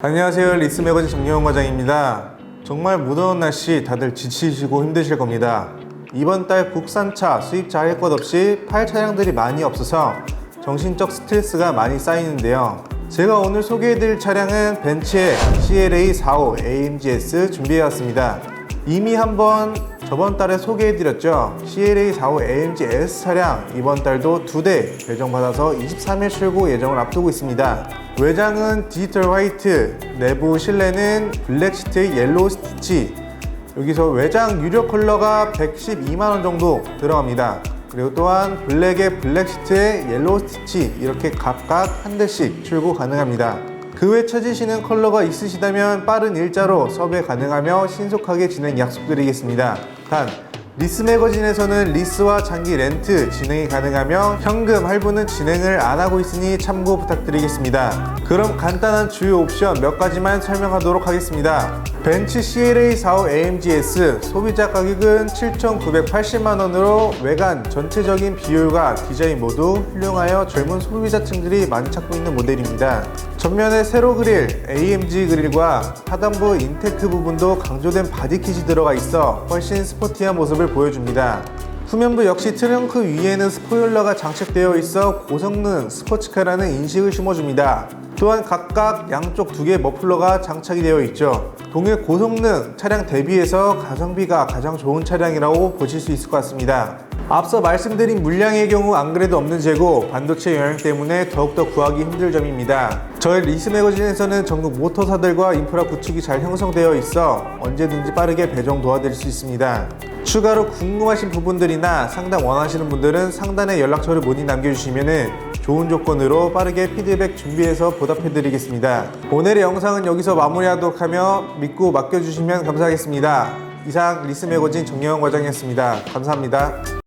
안녕하세요 리스 매거진 정영훈 과장입니다. 정말 무더운 날씨 다들 지치시고 힘드실 겁니다. 이번 달 국산차 수입차 할 것 없이 팔 차량들이 많이 없어서 정신적 스트레스가 많이 쌓이는데요. 제가 오늘 소개해드릴 차량은 벤츠의 CLA 45 AMGS 준비해왔습니다. 이미 한번 저번 달에 소개해드렸죠. CLA 45 AMG S 차량 이번 달도 두 대 배정받아서 23일 출고 예정을 앞두고 있습니다. 외장은 디지털 화이트, 내부 실내는 블랙 시트 옐로우 스티치. 여기서 외장 유료 컬러가 112만원 정도 들어갑니다. 그리고 또한 블랙에 블랙 시트에 옐로우 스티치 이렇게 각각 한 대씩 출고 가능합니다. 그 외 찾으시는 컬러가 있으시다면 빠른 일자로 섭외 가능하며 신속하게 진행 약속드리겠습니다. 단 리스 매거진에서는 리스와 장기 렌트 진행이 가능하며 현금 할부는 진행을 안 하고 있으니 참고 부탁드리겠습니다. 그럼 간단한 주요 옵션 몇 가지만 설명하도록 하겠습니다. 벤츠 CLA 45 AMGS 소비자 가격은 7,980만 원으로 외관 전체적인 비율과 디자인 모두 훌륭하여 젊은 소비자층들이 많이 찾고 있는 모델입니다. 전면에 세로 그릴, AMG 그릴과 하단부 인테크 부분도 강조된 바디킷이 들어가 있어 훨씬 스포티한 모습을 보여줍니다. 후면부 역시 트렁크 위에는 스포일러가 장착되어 있어 고성능 스포츠카라는 인식을 심어줍니다. 또한 각각 양쪽 두 개의 머플러가 장착이 되어 있죠. 동일 고성능 차량 대비해서 가성비가 가장 좋은 차량이라고 보실 수 있을 것 같습니다. 앞서 말씀드린 물량의 경우 안 그래도 없는 재고, 반도체 영향 때문에 더욱더 구하기 힘들 점입니다. 저희 리스 매거진에서는 전국 모터사들과 인프라 구축이 잘 형성되어 있어 언제든지 빠르게 배정 도와드릴 수 있습니다. 추가로 궁금하신 부분들이나 상담 원하시는 분들은 상단에 연락처를 문의 남겨주시면 좋은 조건으로 빠르게 피드백 준비해서 보답해드리겠습니다. 오늘의 영상은 여기서 마무리하도록 하며 믿고 맡겨주시면 감사하겠습니다. 이상 리스 매거진 정영원 과장이었습니다. 감사합니다.